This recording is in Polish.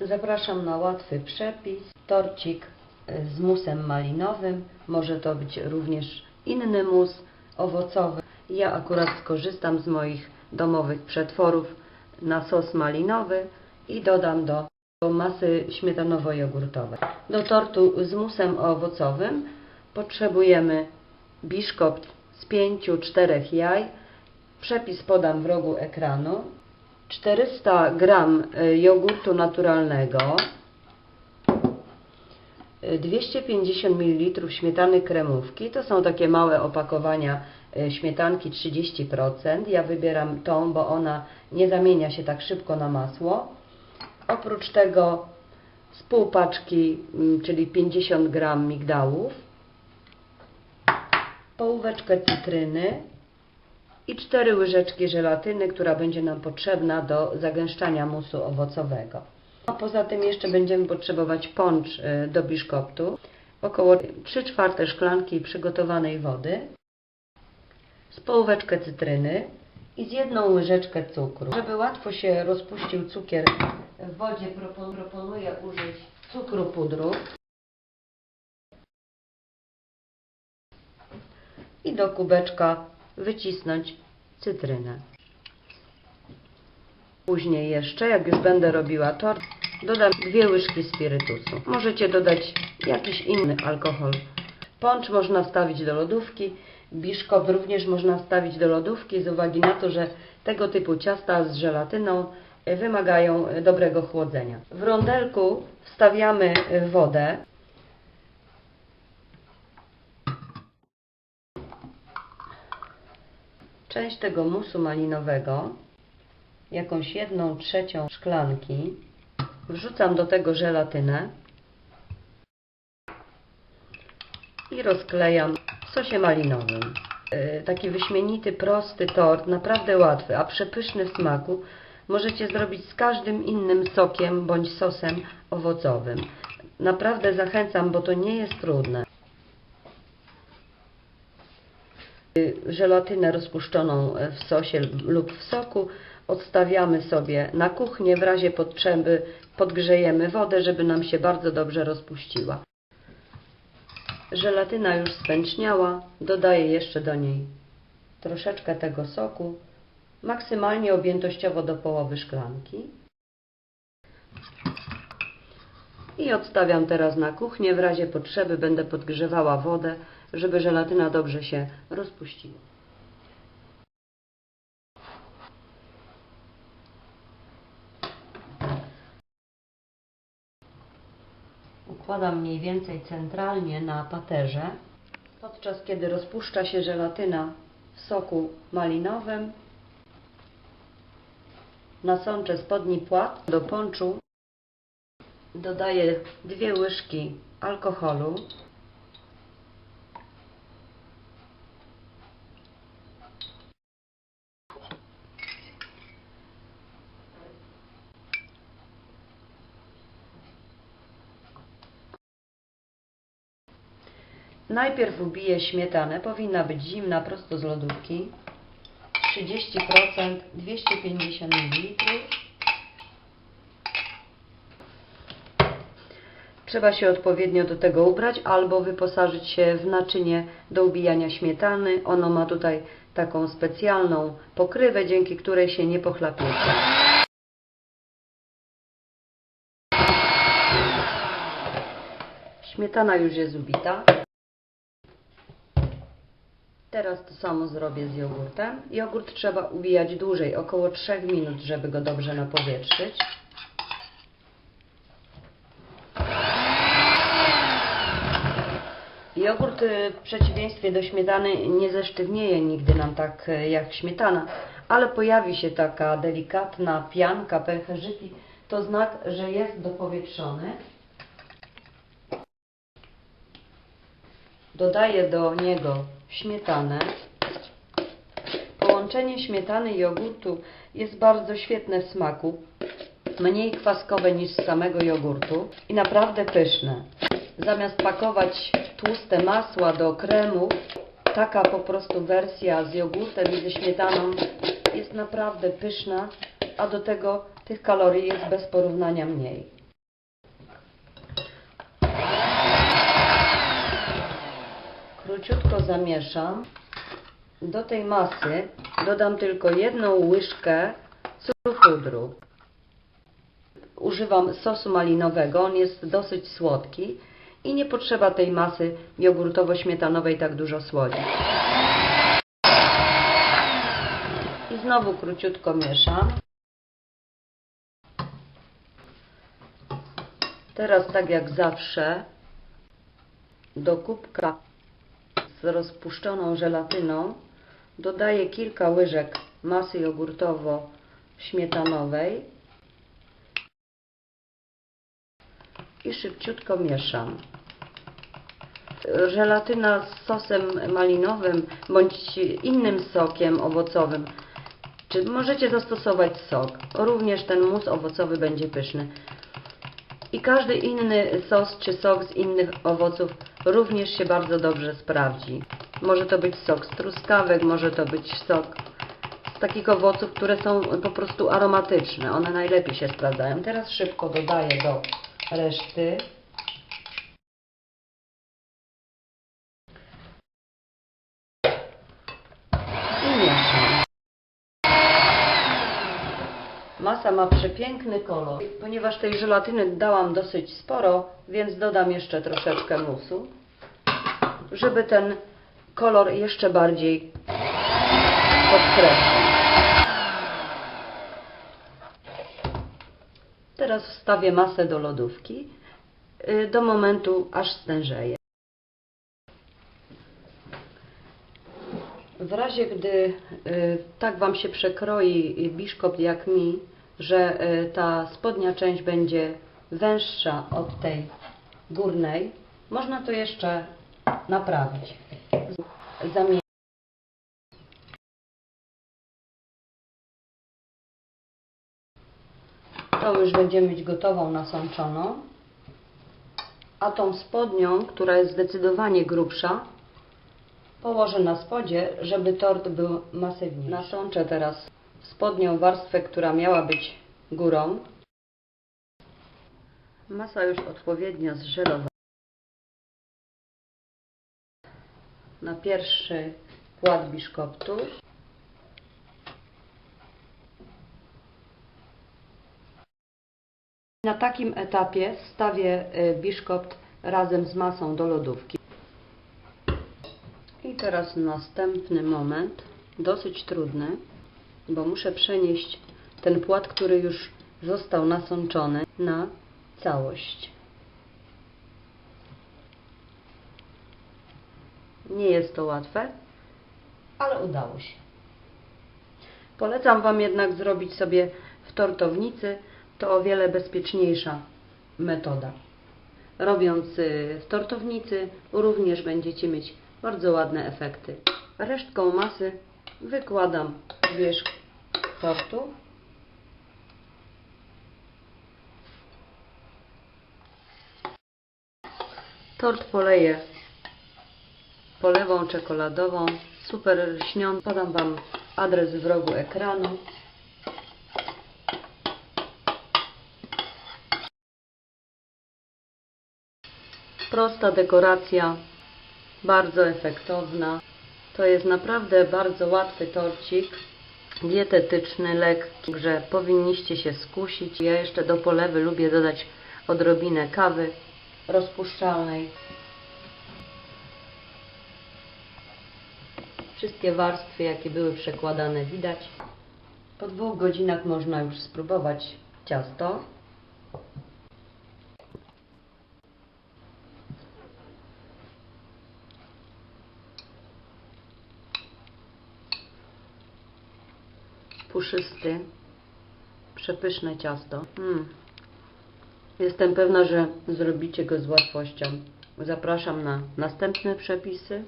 Zapraszam na łatwy przepis. Torcik e, z musem malinowym. Może to być również inny mus owocowy. Ja akurat skorzystam z moich domowych przetworów na sos malinowy i dodam do masy śmietanowo-jogurtowej. Do tortu z musem owocowym potrzebujemy biszkopt z 5-4 jaj. Przepis podam w rogu ekranu. 400 gram y, jogurtu naturalnego, y, 250 ml śmietany kremówki, to są takie małe opakowania y, śmietanki 30%. Ja wybieram tą, bo ona nie zamienia się tak szybko na masło. Oprócz tego z pół paczki, mm, czyli 50 gram migdałów, połóweczkę cytryny, i 4 łyżeczki żelatyny, która będzie nam potrzebna do zagęszczania musu owocowego. A poza tym jeszcze będziemy potrzebować poncz y, do biszkoptu, około 3 czwarte szklanki przygotowanej wody, z połóweczkę cytryny i z jedną łyżeczkę cukru. Żeby łatwo się rozpuścił cukier w wodzie, propon- proponuję użyć cukru pudru i do kubeczka wycisnąć cytrynę. Później jeszcze, jak już będę robiła tort, dodam dwie łyżki spirytusu. Możecie dodać jakiś inny alkohol. Poncz można wstawić do lodówki, biszkopt również można wstawić do lodówki z uwagi na to, że tego typu ciasta z żelatyną wymagają dobrego chłodzenia. W rondelku wstawiamy wodę część tego musu malinowego, jakąś jedną trzecią szklanki, wrzucam do tego żelatynę i rozklejam w sosie malinowym. Yy, Taki wyśmienity, prosty tort, naprawdę łatwy, a przepyszny w smaku, możecie zrobić z każdym innym sokiem bądź sosem owocowym. Naprawdę zachęcam, bo to nie jest trudne. Żelatynę rozpuszczoną w sosie lub w soku odstawiamy sobie na kuchnię. W razie potrzeby podgrzejemy wodę, żeby nam się bardzo dobrze rozpuściła. Żelatyna już spęczniała. Dodaję jeszcze do niej troszeczkę tego soku, maksymalnie objętościowo do połowy szklanki. I odstawiam teraz na kuchnię. W razie potrzeby będę podgrzewała wodę, żeby żelatyna dobrze się rozpuściła. Układam mniej więcej centralnie na paterze, podczas kiedy rozpuszcza się żelatyna w soku malinowym. Nasączę spodni płat do ponczu Dodaję dwie łyżki alkoholu. Najpierw ubiję śmietanę, powinna być zimna, prosto z lodówki. 30%, 250 ml. Trzeba się odpowiednio do tego ubrać albo wyposażyć się w naczynie do ubijania śmietany. Ono ma tutaj taką specjalną pokrywę, dzięki której się nie pochlapiecie. Śmietana już jest ubita. Teraz to samo zrobię z jogurtem. Jogurt trzeba ubijać dłużej, około 3 minut, żeby go dobrze napowietrzyć. Jogurt y, w przeciwieństwie do śmietany nie zesztywnieje nigdy nam tak y, jak śmietana, ale pojawi się taka delikatna pianka, pęcherzyki. To znak, że jest dopowietrzony. Dodaję do niego śmietanę. Połączenie śmietany i jogurtu jest bardzo świetne w smaku. Mniej kwaskowe niż z samego jogurtu i naprawdę pyszne. Zamiast pakować tłuste masła do kremu, taka po prostu wersja z jogurtem i ze śmietaną jest naprawdę pyszna, a do tego tych kalorii jest bez porównania mniej. Króciutko zamieszam. Do tej masy dodam tylko jedną łyżkę cukru pudru. Używam sosu malinowego, on jest dosyć słodki i nie potrzeba tej masy jogurtowo-śmietanowej tak dużo słodzi. I znowu króciutko mieszam. Teraz tak jak zawsze do kubka z rozpuszczoną żelatyną dodaję kilka łyżek masy jogurtowo-śmietanowej i szybciutko mieszam. Żelatyna z sosem malinowym bądź innym sokiem owocowym, czy możecie zastosować sok. Również ten mus owocowy będzie pyszny. I każdy inny sos czy sok z innych owoców również się bardzo dobrze sprawdzi. Może to być sok z truskawek, może to być sok z takich owoców, które są po prostu aromatyczne. One najlepiej się sprawdzają. Teraz szybko dodaję do reszty. I mieszam. Masa ma przepiękny kolor. Ponieważ tej żelatyny dałam dosyć sporo, więc dodam jeszcze troszeczkę musu, żeby ten kolor jeszcze bardziej podkreślić. Teraz wstawię masę do lodówki y, do momentu, aż stężeje. W razie, gdy y, tak Wam się przekroi biszkopt jak mi, że y, ta spodnia część będzie węższa od tej górnej, można to jeszcze naprawić. Zamie To już będziemy mieć gotową nasączoną. A tą spodnią, która jest zdecydowanie grubsza, położę na spodzie, żeby tort był masywniejszy. Nasączę teraz spodnią warstwę, która miała być górą. Masa już odpowiednio zżerowana. Na pierwszy płat biszkoptu. Na takim etapie wstawię y, biszkopt razem z masą do lodówki. I teraz następny moment, dosyć trudny, bo muszę przenieść ten płat, który już został nasączony, na całość. Nie jest to łatwe, ale udało się. Polecam Wam jednak zrobić sobie w tortownicy, to o wiele bezpieczniejsza metoda. Robiąc y, w tortownicy również będziecie mieć bardzo ładne efekty. Resztką masy wykładam wierzch tortu. Tort poleję polewą czekoladową, super lśniącą. Podam Wam adres w rogu ekranu. Prosta dekoracja, bardzo efektowna. To jest naprawdę bardzo łatwy torcik, dietetyczny, lekki, że powinniście się skusić. Ja jeszcze do polewy lubię dodać odrobinę kawy rozpuszczalnej. Wszystkie warstwy, jakie były przekładane, widać. Po dwóch godzinach można już spróbować ciasto. Puszysty, przepyszne ciasto. Mm. Jestem pewna, że zrobicie go z łatwością. Zapraszam na następne przepisy.